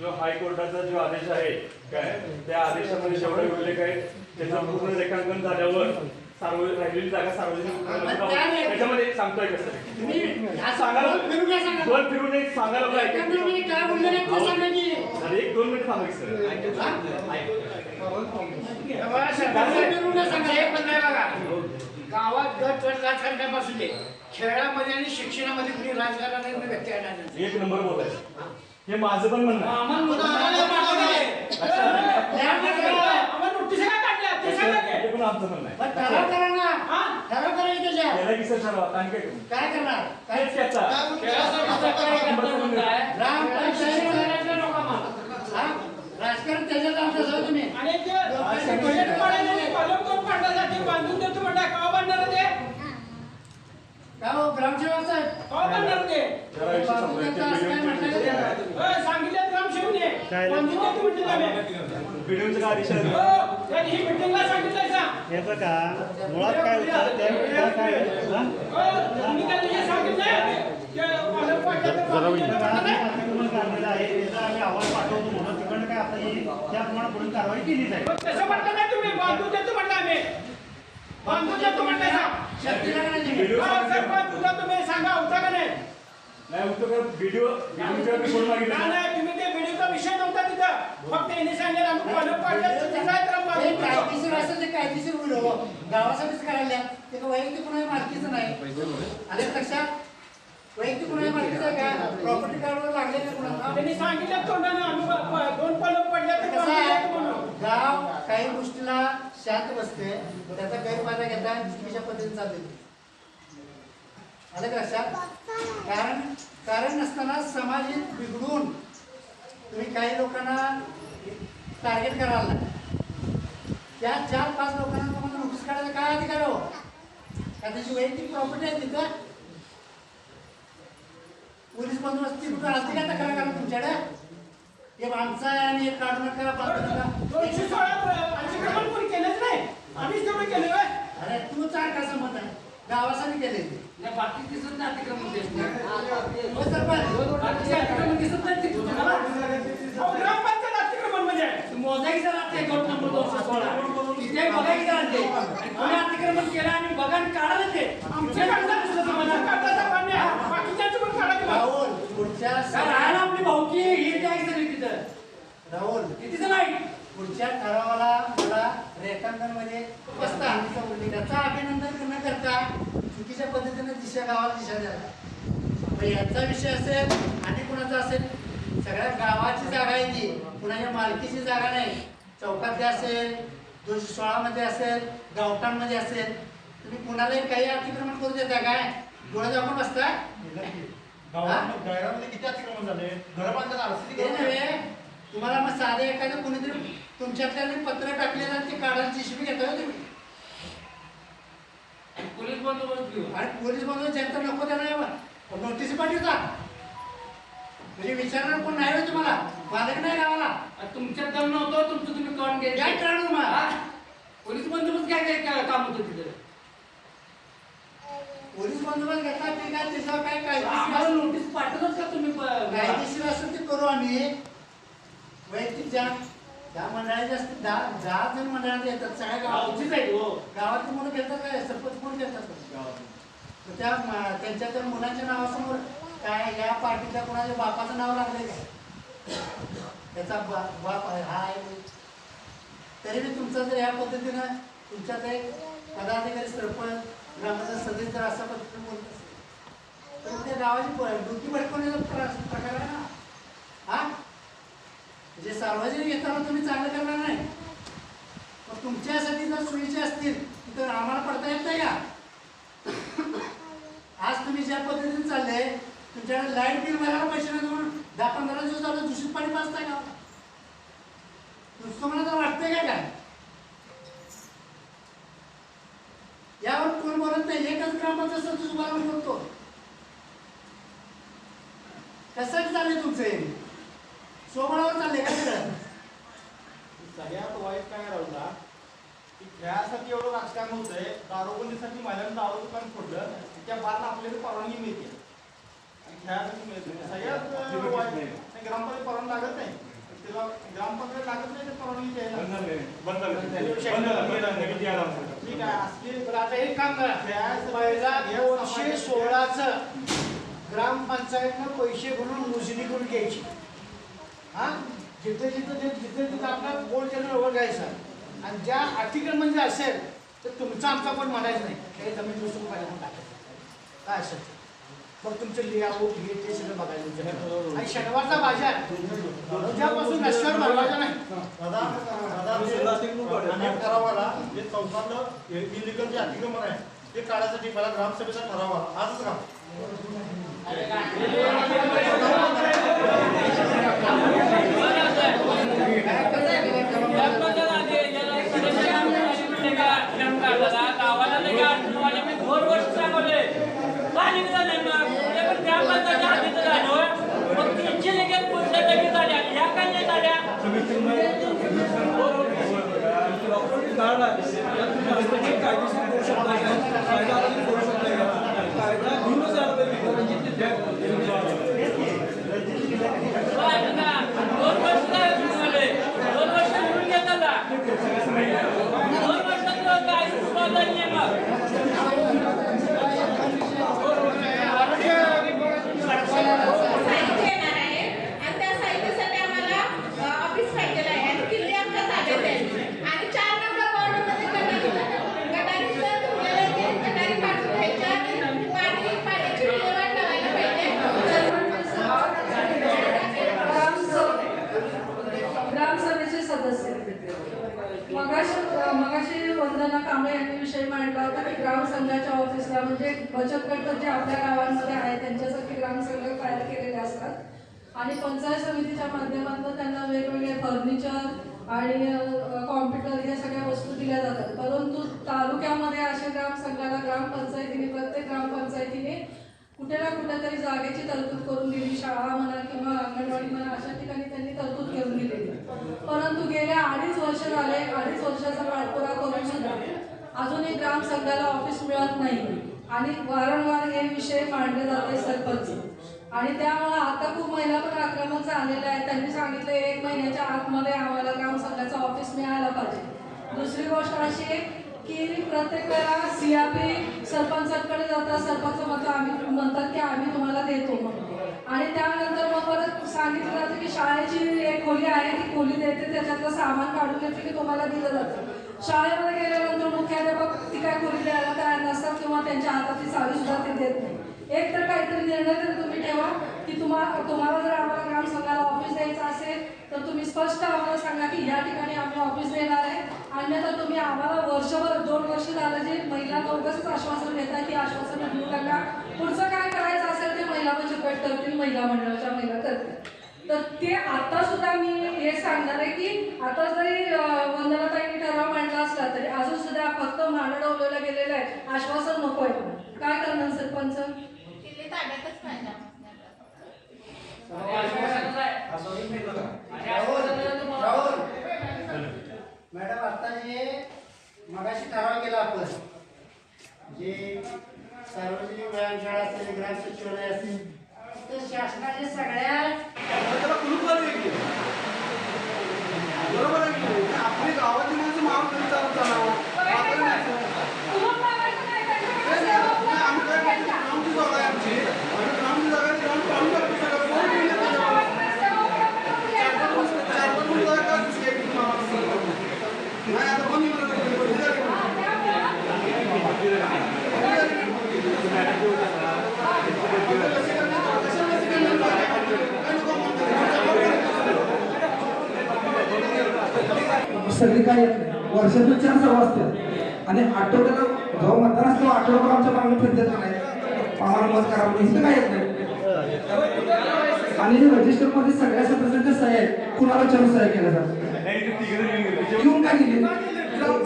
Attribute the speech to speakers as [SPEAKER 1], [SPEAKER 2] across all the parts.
[SPEAKER 1] जो हायकोर्टाचा जो आदेश आहे काय? त्या आदेशामध्ये जेवढे उल्लेख आहे त्याचं पूर्ण रेखांकन झाल्यावर सार्वजनिक राहिलेली जागा सार्वजनिक त्याच्यामध्ये सांगतोय कसं? सांगायला
[SPEAKER 2] दोन फिरून
[SPEAKER 1] एक सांगायला बघा, ऐका.
[SPEAKER 2] एकंदर मी काय बोललो नाही ते सांगा की.
[SPEAKER 1] अरे एक दोन मिनिट थांबा की सर?
[SPEAKER 2] हे. गावात गट गट राजकारणापासून खेळामध्ये आणि शिक्षणामध्ये कुणी राजकारणाने व्यक्ती.
[SPEAKER 1] एक नंबर बोलायचं. हे माझं पण म्हणणं आहे. हे पण आमचं आहे.
[SPEAKER 2] पण ठराव करा ना. ठराव करा की
[SPEAKER 1] सर ठरवा काय करू?
[SPEAKER 2] काय करणार? काय
[SPEAKER 1] त्याचा
[SPEAKER 2] ग्रामपंचायत. हा? राजकारण त्याच्यात आमचं जाऊ तुम्ही.
[SPEAKER 3] आणि ते बजेट पाण्याने कॉलम करून पाडण्यासाठी बांधून देतो म्हणता का बांधणार ते
[SPEAKER 2] काय हो ग्रामसेवक साहेब
[SPEAKER 3] का बांधणार ते
[SPEAKER 1] जरा विषय समजायचे.
[SPEAKER 3] होय, सांगितलं ग्रामसेवकने बांधून देतो म्हणते आम्ही.
[SPEAKER 1] व्हिडिओचं काय आदेश आहे?
[SPEAKER 3] हो, त्यांनी ही मिटिंगला सांगितलंय का
[SPEAKER 4] हे बघा मुळात काय होतं त्या काय हा?
[SPEAKER 3] हो, तुम्ही त्यांनी हे सांगितलंय की कॉलम बांधून देतो
[SPEAKER 4] आता
[SPEAKER 3] म्हणता
[SPEAKER 4] आम्ही
[SPEAKER 3] नाही?
[SPEAKER 4] अतिक्रमण काढलेलं आहे त्याचा आम्ही अहवाल पाठवतो म्हणून तिकडनं काय आता त्याप्रमाणे कारवाई केली जाईल
[SPEAKER 3] तसं नाही तुम्ही बांधून देतो आम्ही बांधून देतो का
[SPEAKER 2] का?
[SPEAKER 1] व्हिडिओ
[SPEAKER 3] सांगा होता का नाही
[SPEAKER 1] नाही होतं का व्हिडिओ रिपोर्ट मागितला
[SPEAKER 3] नाही, तुम्ही ते व्हिडिओचा विषय नव्हता तिथं. फक्त यांनी सांगितलं आम्ही कॉलम पाडलं आहे.
[SPEAKER 2] कायदेशीर असेल ते कायदेशीर होईल हो. गावासाठीच करायला. ते वैयक्तिक कुणाच्या मालकीचं नाही. आले लक्षात. वैयक्तिक कुणाच्या मालकीचं आहे का? प्रॉपर्टी कार्डवर लागले का कुणाला
[SPEAKER 3] त्यांनी सांगितलं तोंडाने आम्ही दोन कॉलम पडल्या तर
[SPEAKER 2] कसं आहे?
[SPEAKER 3] म्हणून.
[SPEAKER 2] गाव काही गोष्टीला शांत बसते त्याचा गैरफायदा घेता चुकीच्या पद्धतीने चालते आलं का लक्षात? कारण कारण नसताना समाज बिघडून तुम्ही काही लोकांना टार्गेट करायला लागला. त्या चार पाच लोकांना तुम्हाला नोटीस काढायचा काय अधिकार हो? का त्याची वैयक्तिक प्रॉपर्टी आहे तिथं. पोलीस बंदोबस्त ती कुठं असते का तक्रार करा तुमच्याकडे. हे माणसं आहे आणि हे काढू नका बांधू नका.
[SPEAKER 3] दोनशे सोळा अतिक्रमण कोणी केलंच नाही. आम्हीच तेवढं.
[SPEAKER 2] अरे तू चार का संमत आहे? गावासाठी केले
[SPEAKER 5] बाकी दिसत नाही अतिक्रमण दिसत नाही.
[SPEAKER 2] हो सरपंच
[SPEAKER 5] बाकीचे अतिक्रमण दिसत नाही ते तुम्हाला.
[SPEAKER 3] अहो, ग्रामपंचायत अतिक्रमण म्हणजे
[SPEAKER 5] मोजाईचा लागते अकाउंट नंबर दोनशे सोळा तिथे बघायचं लागते आणि कोणी अतिक्रमण केलं आणि बघा आणि काढायला ते
[SPEAKER 3] आमच्या कागदात दिसलं तर माझ्या कागदाचा मान्य आहे. बाकीच्यांचं पण काढा की बा.
[SPEAKER 2] राहुल पुढच्या
[SPEAKER 5] राहायला आपली भाऊकी ही काय सगळी तिथं?
[SPEAKER 2] राहुल
[SPEAKER 5] कितीचं नाही
[SPEAKER 2] पुढच्या ठरावाला मला रेखांकनमध्ये त्याचा अभिनंदन न करता चुकीच्या पद्धतीने दिशा गावाला दिशा द्यायला. यांचा विषय असेल आणि कुणाचा असेल सगळ्या गावाची जागा आहे ती. कुणाच्या मालकीची जागा नाही. चौकातली असेल दोनशे सोळामध्ये असेल गावठाणमध्ये असेल तुम्ही कुणालाही काही अतिक्रमण करू देता काय? डोळे दाखवून बसता
[SPEAKER 4] गावात गैरामध्ये किती अतिक्रमण झाले? घर
[SPEAKER 2] नव्हे. तुम्हाला मग साधे एखादं कोणीतरी तुमच्यातल्या पत्र टाकलेलं ते काढायची शिवी घेता हो तुम्ही?
[SPEAKER 5] पोलीस बंदोबस्त घेऊन.
[SPEAKER 2] आणि पोलीस म्हणून ज्यांचा नको त्याला नोटीस पाठवता. म्हणजे विचारणार कोण नाही होय तुम्हाला? मालक नाही गावाला.
[SPEAKER 5] आणि तुमच्यात दम नव्हतं तुमचं तुम्ही करून
[SPEAKER 2] काय
[SPEAKER 5] घ्यायचं
[SPEAKER 2] करणार मग?
[SPEAKER 5] हा? पोलीस बंदोबस्त काय काय काय काम होतं तिथं.
[SPEAKER 2] पोलीस बंदोबस्त घेतला ते काय त्याच्यावर काय
[SPEAKER 5] आम्हाला
[SPEAKER 2] कायदेशीर
[SPEAKER 5] नोटीस पाठवत का तुम्ही ब-
[SPEAKER 2] कायदेशीर असेल ते करू आम्ही. वैयक्तिक ज्या ज्या मंडळाचे असते दहा दहा जण मंडळात येतात. सगळ्या
[SPEAKER 5] गावचीच
[SPEAKER 2] गावाची
[SPEAKER 5] आहे हो.
[SPEAKER 2] गावातली मुलं घेतात काय सरपंच कोण घेतात तर त्या म- त्यांच्या त्या मुलांच्या नावासमोर काय या पार्टीच्या कोणाच्या बापाचं नाव लागलंय काय? त्याचा बा- बाप आहे, हा आहे. तरी बी तुमचं जर या पद्धतीनं तुमच्यात एक पदाधिकारी सरपंच रामाचा सदस्य जर अशा पद्धतीने बोलत असेल तर त्या गावाची प- डुकी भडकवण्याचा प्र- प्रकार आहे ना. हा? म्हणजे सार्वजनिक येताना तुम्ही चांगलं करणार नाही. मग तुमच्यासाठी जर सोयीचे असतील तर आम्हाला पडता येत नाही का? आज तुम्ही ज्या पद्धतीने चालले तुमच्याकडे लाइट बिल भरायला पैसे नाही म्हणून दहा पंधरा दिवस झालं दूषित पाणी पाचताय का तुमचं तुम्हाला तर वाटतंय काय काय यावर कोण बोलत नाही एकच ग्रामपंचायत सदस्य उभारून बोलतो कसं चाललंय तुमचं हे? सगळं?
[SPEAKER 4] सगळ्यात वाईट काय राहुला की खेळासाठी एवढं राजकारण होतंय दारूबंदीसाठी महिलांनी दारू दुकान फोडलं
[SPEAKER 6] त्या बारला आपल्याला परवानगी मिळते. आणि खेळासाठी मिळते सगळ्यात वाईट नाही, ग्रामपंचायत परवानगी लागत नाही. त्याला ग्रामपंचायत लागत नाही तर परवानगी द्यायला
[SPEAKER 1] लागलं.
[SPEAKER 6] ठीक आहे असली
[SPEAKER 7] बरं आता एक काम करा. पहिला दोनशे सोळाचं ग्रामपंचायतनं पैसे भरून मोजणी करून घ्यायची. हा? जिथे जिथं जे जिथे जिथं आपला गोल चॅनल ओव्हर घ्यायचा आणि ज्या अतिक्रमण जे असेल तर तुमचं आमचा पण म्हणायचं नाही. हे जमीन दुसरं पाहिजे म्हणून टाकायचं काय असेल? ते. मग तुमचं लेआउट हे ते सगळं बघायला तुमच्याकडे आणि शनिवारचा बाजार उद्यापासून रस्त्यावर भरवायचा नाही
[SPEAKER 5] ठरावाला जे चौकातलं इलिगल जे अतिक्रमण आहे ते काढायसाठी मला ग्रामसभेचा ठराव आला आजच
[SPEAKER 8] kararla yakın hastaki kardeşini konuşup da gel,
[SPEAKER 9] kayda adını konuşup da gel, kayda Yunus Erdoğan'ı bir konu gitti. आणि
[SPEAKER 10] पंचायत समितीच्या माध्यमातून त्यांना वेगवेगळे फर्निचर आणि कॉम्प्युटर या सगळ्या वस्तू दिल्या जातात. परंतु तालुक्यामध्ये अशा ग्रामसंघाला ग्रामपंचायतीने प्रत्येक ग्रामपंचायतीने कुठे ना कुठेतरी जागेची तरतूद करून दिली. शाळा म्हणा किंवा अंगणवाडी म्हणा अशा ठिकाणी त्यांनी तरतूद करून दिलेली. परंतु गेल्या अडीच वर्ष झाले अडीच वर्षाचा पाठपुरा करून सुद्धा अजूनही ग्रामसंघाला ऑफिस मिळत नाही. आणि वारंवार हे विषय मांडले जाते सरपंच. आणि त्यामुळे आता खूप महिला पण आक्रमक झालेल्या आहेत. त्यांनी सांगितलं एक महिन्याच्या आतमध्ये आम्हाला ग्रामसंघाचं ऑफिस मिळायला पाहिजे. दुसरी गोष्ट अशी आहे की प्रत्येक वेळा सीआरपी सरपंचांकडे जातात. सरपंच म्हणतो आम्ही म्हणतात की आम्ही तुम्हाला देतो म्हणून. आणि त्यानंतर मग परत सांगितलं जातं की शाळेची एक खोली आहे ती खोली देते. त्याच्यातलं सामान काढून घेतलं की तुम्हाला दिलं जातं. शाळेमध्ये गेल्यानंतर मुख्याध्यापक ती काय खोली द्यायला तयार नसतात किंवा त्यांच्या हातातली चावी सुद्धा ते देत नाही एक तर काहीतरी निर्णय तर तुम्ही ठेवा की तुम्हाला तुम्हाला जर आम्हाला ग्रामसंघाला ऑफिस द्यायचं असेल तर तुम्ही स्पष्ट आम्हाला सांगा की या ठिकाणी आम्ही ऑफिस देणार आहे. अन्यथा तुम्ही आम्हाला वर्षभर दोन वर्ष झालं जे महिलांना उगाच आश्वासन देत आहे ती आश्वासन देऊ नका. पुढचं काय करायचं असेल ते महिला बचत करतील महिला मंडळाच्या महिला करतील. तर ते आता सुद्धा मी हे सांगणार आहे की आता जरी वंदनाताईंनी ठराव मांडला असला तरी अजून सुद्धा फक्त मांडण डवलेलं गेलेलं आहे. आश्वासन नको आहे. काय करणार सरपंच?
[SPEAKER 9] ताब्यातच पाहिजे
[SPEAKER 2] राहुल. मॅडम आता हे मगाशी ठराव केला आपण जे सार्वजनिक व्यायामशाळा असेल ग्राम सचिवालय असेल तर शासनाचे सगळ्यात
[SPEAKER 6] बरोबर आहे की? आपली गावातील माणसं मारून तरी चालत जाणार. आपण नाही. आम्ही काय करतो? ग्रामची जागा आहे आमची. आम्ही ग्रामची जागा आहे, ग्राम काढून टाकतो सगळं. कोण कोणी येतं त्याच्यावर? चार पाच वर्ष- चार पाच वर्ष जागा का दुसरी एक माणूस सांगतो? नाही, आता बंद केलं जातं. बंदी झाली.
[SPEAKER 11] सगळी काय येत नाही वर्षातून चार सभा असतात आणि आठवड्याला जेव्हा मतदान असतो आठवड्याभर आमच्या मागणी फिरतात नाही? आम्हाला मत करा म्हणून. काय येत नाही? आणि रजिस्टरमध्ये सगळ्या सदस्यांच्या सह्या आहेत कुणाला विचारून सह्या केल्या जातात?
[SPEAKER 1] येऊन
[SPEAKER 11] काय केली?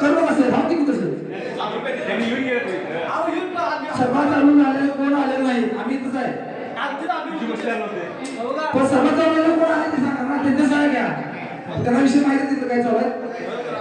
[SPEAKER 11] सर्व असेल हा किती कसं सभा चालू झाले कोण आले नाही? आम्ही तसं आहे. पण सभा चालू कोण आले ते सांगा ना. त्यांच्या सह्या घ्या. त्यांना विषय माहिती आहे तिथं काय चालू आहे?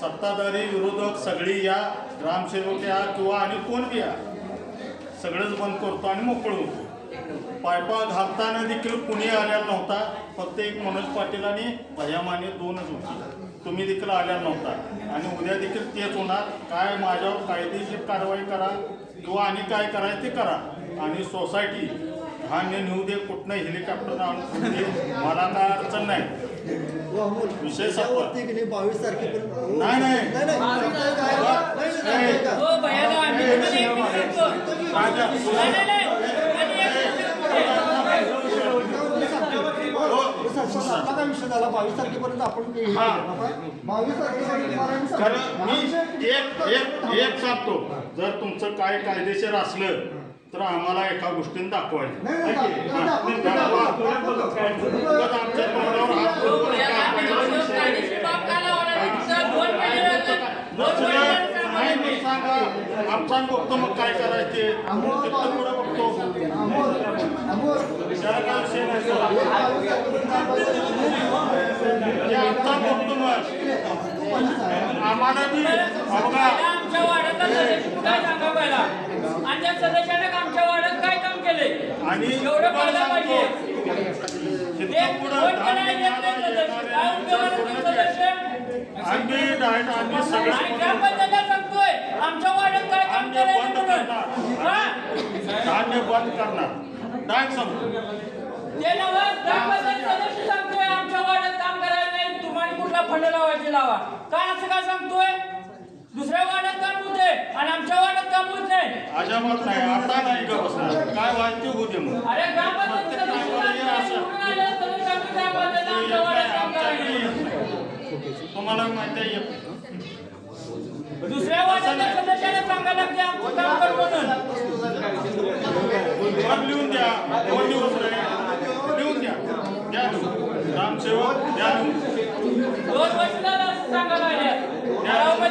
[SPEAKER 4] सत्ताधारी विरोधक सगळी या ग्रामसेवक या किंवा आणि कोण बी या सगळंच बंद करतो आणि मोकळू होतो. पायपा घालताना देखील कुणी आलेला नव्हता फक्त एक मनोज पाटील आणि भयामाने दोनच होती. तुम्ही देखील आलेला नव्हता आणि उद्या देखील तेच होणार. काय माझ्यावर कायदेशीर कारवाई करा किंवा आणि काय करायचं ते करा. आणि सोसायटी धान्य नेऊ दे कुठनं हेलिकॉप्टर आणून दे मला काय अडचण नाही विषय संपला
[SPEAKER 6] बावीस तारखेपर्यंत
[SPEAKER 4] नाही.
[SPEAKER 5] हो
[SPEAKER 6] विषय झाला बावीस तारखेपर्यंत आपण हे
[SPEAKER 4] हा.
[SPEAKER 6] बावीस तारखेपर्यंत
[SPEAKER 4] खरं मी एक एक एक सांगतो जर तुमचं काय कायदेशीर असलं तर आम्हाला एका गोष्टीने दाखवायचं है हा,
[SPEAKER 5] हो
[SPEAKER 4] बघतो मग काय करायचे बघतो मग आम्हाला
[SPEAKER 5] त्या सदस्याने आमच्या वाड्यात काय काम केले
[SPEAKER 4] आणि
[SPEAKER 5] एवढं कळलं पाहिजे. सांगतोय. आमच्या वाड्यात काय काम केलंय?
[SPEAKER 4] धान्य बंद करणार. सांगतो.
[SPEAKER 5] ते नव्ह, ग्रामपंचायत सदस्य सांगतोय आमच्या वाड्यात काम करायला नाही. तुम्हाला कुठला फंड लावायचे लावा. काय असं काय सांगतोय? दुसऱ्या वाड्यात काम होते आणि आमच्या वाड्यात काम होत नाही
[SPEAKER 4] अजाबात नाही आता नाही का बसणार? काय व्हायचं ते होऊ दे मग.
[SPEAKER 5] अरे निवडून ग्रामपंचायत आमच्या वाड्यात काम.
[SPEAKER 4] तुम्हाला माहिती आहे.
[SPEAKER 5] दुसऱ्या वाड्यातल्या सदस्याला सांगायला लागते आमचं काम कर म्हणून.
[SPEAKER 4] वर लिहून द्या. दोन दिवस रे लिहून द्या. द्या लिहून. ग्रामसेवक द्या लिहून.
[SPEAKER 5] दोन असं सांगायला लागले.
[SPEAKER 4] છે